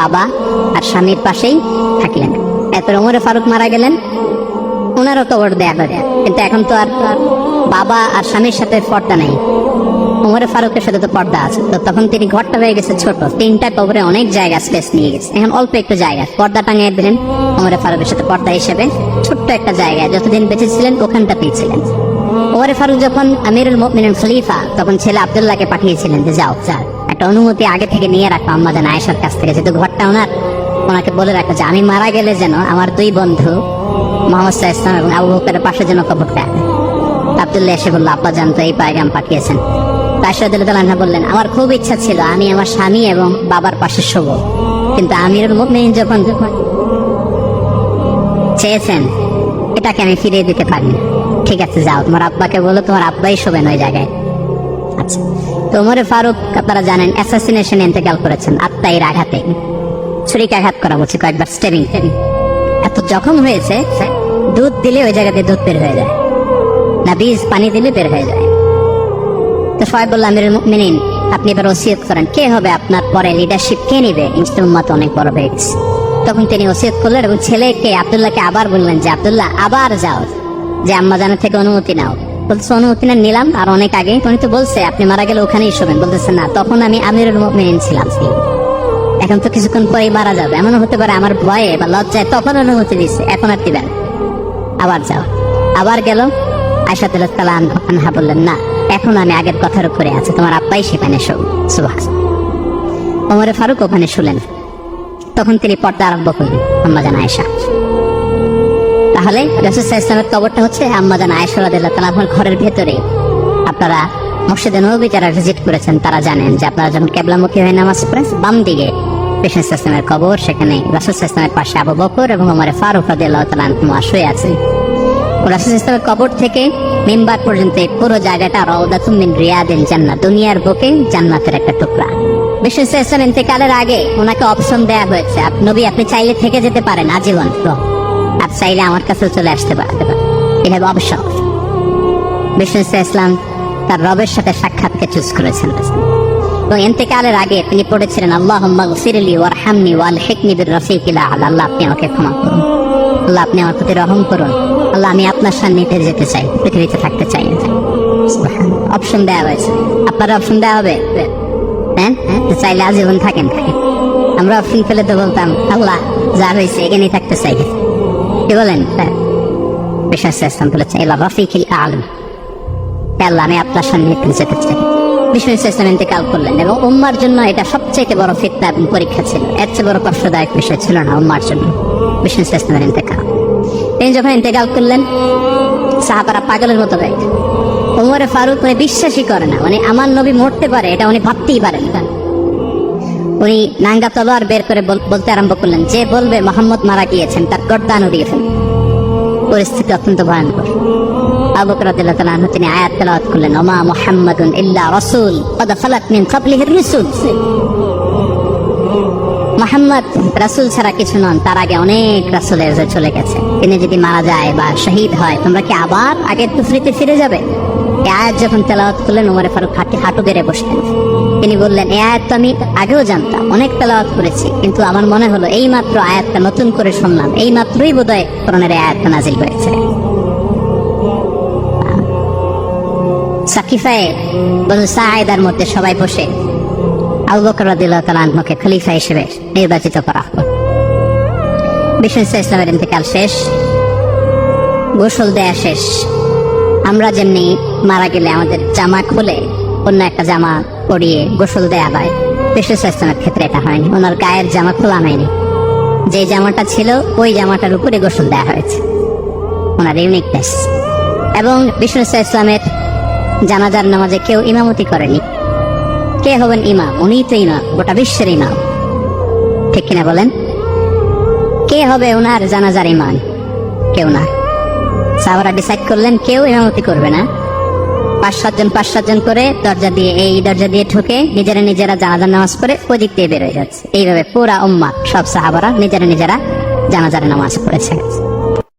বাবা আর স্বামীর পাশেই থাকলেন। এরপরে উমরে ফারুক মারা গেলেন। ওনারও কবর দেয়া হবে কিন্তু এখন তো আর বাবা আর স্বামীর সাথে পর্দা নেই। উমরে ফারুকের সাথে তো পর্দা আছে। তো তখন তিনি ঘরটা হয়ে গেছে ছোট। তিনটা কবরে অনেক জায়গা স্পেস নিয়ে গেছে। এখন অল্প একটু জায়গা। পর্দা টাঙিয়ে দিলেন উমরে ফারুকের সাথে পর্দা হিসেবে। ছোট্ট একটা জায়গায় যতদিন বেঁচে ছিলেন ওখানটাতেই ছিলেন ওমরে ফারুক যখন আমিরুল মুমিনিন খলিফা, তখন ছেলে আবদুল্লাহকে পাঠিয়েছিলেন যে যাও যা একটা অনুমতি আগে থেকে নিয়ে রাখো আম্মাজান আয়েশার কাছ থেকে, যেহেতু ঘরটা ওনার। ওনাকে বলে রাখো যে আমি মারা গেলে যেন আমার দুই বন্ধু মোহাম্মদ সাহা ইসলাম এবং আবু বকরের পাশে যেন কবর দেয়। আব্দুল্লাহ এসে বলল, আব্বা জান, তো এই পায়গাম পাঠিয়েছেন তাশাদুল্লাহ বললেন, আমার খুব ইচ্ছা ছিল, আমি আমার স্বামী এবং বাবার পাশে শোবো। কিন্তু আমিরুল মুমিনিন যখন চেয়েছেন, এটাকে আমি ফিরিয়ে দিতে পারিনি। ঠিক আছে, যাও, তোমার আব্বাকে বলো, তোমার আব্বাই শোবেন ওই জায়গায়। তো ফারুক আপনারা জানেন অ্যাসাসিনেশন ইন্তেকাল করেছেন আত্মাইয়ের আঘাতে ছুরিকে আঘাত করা কয়েকবার স্টেরিং এত জখম হয়েছে, দুধ দিলে ওই জায়গাতে দুধ বের হয়ে যায়। না বীজ, পানি দিলে বের হয়ে যায়। তো সবাই বলল আমির মিনিন আপনি এবার ওসিয়ত করেন, কে হবে আপনার পরে লিডারশিপ কে নিবে? মুসলিম অনেক বড় গেছে। তখন তিনি ওসিয়ত করলেন এবং ছেলেকে আব্দুল্লাহকে আবার বললেন যে, আব্দুল্লাহ, আবার যাও। যে আম্মা জানের থেকে অনুমতি নাও। বলছে অনুমতি না নিলাম। আর অনেক আগে উনি তো বলছে, আপনি মারা গেলে ওখানেই শোবেন। বলতেছে, না, তখন আমি আমিরুল মুমিনিন ছিলাম। এখন তো কিছুক্ষণ পরেই মারা যাবে। এমন হতে পারে আমার ভয়ে বা লজ্জায় তখন অনুমতি দিচ্ছে এখন আর দিবেন আবার যাও। আবার গেল। আয়সাতুল্লাহ তালা আনহা বললেন, না, এখন আমি আগের কথার উপরে আছি। তোমার আব্বাই সেখানে শো সুভাষ ওমরে ফারুক ওখানে শুলেন। তখন তিনি পর্দা আরম্ভ করলেন, আম্মাজান আয়েশা। তাহলে রসুল্লাহ ইসলামের কবরটা হচ্ছে আম্মাজান আয়েশা রাদিল্লাহ তালা ঘরের ভেতরে। আপনারা মসজিদে নবী যারা ভিজিট করেছেন, তারা জানেন যে আপনারা যখন কেবলামুখী হয়ে নামাজ পড়েন, বাম দিকে কৃষ্ণ ইসলামের কবর, সেখানে রাসুল ইসলামের পাশে আবু বকর এবং আমার ফারুক রাদিল্লাহ তালা শুয়ে আছেন। রাসুল ইসলামের কবর থেকে মেম্বার পর্যন্ত এই পুরো জায়গাটা রওদাতুম মিন রিয়াদিল জান্নাত দুনিয়ার বুকে জান্নাতের একটা টুকরা। বিশেষ ইসলাম ইন্তেকালের আগে ওনাকে অপশন দেয়া হয়েছে নবী, আপনি চাইলে থেকে যেতে পারেন, আজীবন। চাইলে আমার কাছে চলে আসতে পারতে পারেন এটা অপশন বিষ্ণু ইসলাম তার রবের সাথে সাক্ষাৎকে চুজ করেছেন। এবং ইন্তেকালের আগে তিনি পড়েছিলেন আল্লাহ গফিরলি ওয়ারহামনি ওয়াল হিকনি রফিকিলা আল্লাহ, আপনি আমাকে ক্ষমা করুন। আল্লাহ, আপনি আমার প্রতি রহম করুন। আল্লাহ, আমি আপনার সান্নিধ্যে যেতে চাই, পৃথিবীতে থাকতে চাই। অপশন দেওয়া হয়েছে। আপনার অপশন দেওয়া হবে? হ্যাঁ? হ্যাঁ চাইলে আজীবন থাকেন। থাকেন আমরা অপশন ফেলে তো বলতাম, আল্লাহ, যা হয়েছে এখানেই থাকতে চাই। বলেন? বিশ্বাস ইসলাম এলা আলম। আমি আপনার যেতে চাই। ইসলাম ইন্তেকাল করলেন এবং উম্মার জন্য এটা সবচেয়ে বড় ফিতনা এবং পরীক্ষা ছিল। এর চেয়ে বড় কষ্টদায়ক বিষয় ছিল না উম্মার জন্য। বিষ্ণু ইসলামের ইন্তেকাল। তিনি যখন ইন্তেকাল করলেন, সাহাবারা পাগলের মতো ব্যক্ত উমরে ফারুক উনি বিশ্বাসই করে না। মানে আমার নবী মরতে পারে, এটা উনি ভাবতেই পারেন না। উনি নাঙ্গা তলোয়ার বের করে বলতে আরম্ভ করলেন, যে বলবে মোহাম্মদ মারা গিয়েছেন, তার গর্দান উড়িয়েছেন পরিস্থিতি অত্যন্ত ভয়ঙ্কর। আয়াত করলেন, ওমা রাসূল ছাড়া কিছু নন, তার আগে অনেক চলে গেছে। তিনি যদি মারা যায় বা শহীদ হয়, তোমরা কি আবার আগের তুফরিতে ফিরে যাবে? আয়াত যখন তেলাওয়াত করলেন উমরে ফারুক হাঁটি বসলেন। তিনি বললেন এই আয়াত তো আমি আগেও জানতাম, অনেক তেলাওয়াত করেছি। কিন্তু আমার মনে হলো এই মাত্র আয়াতটা নতুন করে শুনলাম এই মাত্রই বোধহয় এই আয়াতটা নাজিল সাকিফায় সাহায়দার মধ্যে সবাই বসে আবু বকর রাদিয়াল্লাহু তাআলা খলিফা হিসেবে নির্বাচিত করা হলো। বিষ্ণু ইসলামের ইন্তেকাল শেষ, গোসল দেয়া শেষ। আমরা যেমনি মারা গেলে আমাদের জামা খুলে, অন্য একটা জামা পরিয়ে গোসল দেয়া হয়। বিষ্ণু ইসলামের ক্ষেত্রে এটা হয়নি। ওনার গায়ের জামা খোলা হয়নি। যে জামাটা ছিল, ওই জামাটার উপরে গোসল দেয়া হয়েছে। ওনার ইউনিকনেস এবং বিষ্ণু ইসলামের জানাজার নামাজে কেউ ইমামতি করেনি। কে হবেন ইমাম? উনি তো ইমাম, গোটা বিশ্বের ইমাম। ঠিক কিনা বলেন? কে হবে ওনার জানাজার ইমাম? কেউ না। সাহাবারা ডিসাইড করলেন কেউ ইমামতি করবে না। পাঁচ সাতজন পাঁচ সাতজন করে দরজা দিয়ে এই দরজা দিয়ে ঢুকে নিজেরা নিজেরা জানাজার নামাজ পড়ে ওই দিক দিয়ে বেরোয় যাচ্ছে। এইভাবে পুরা উম্মা সব সাহাবারা নিজেরা নিজেরা জানাজার নামাজ পড়েছে।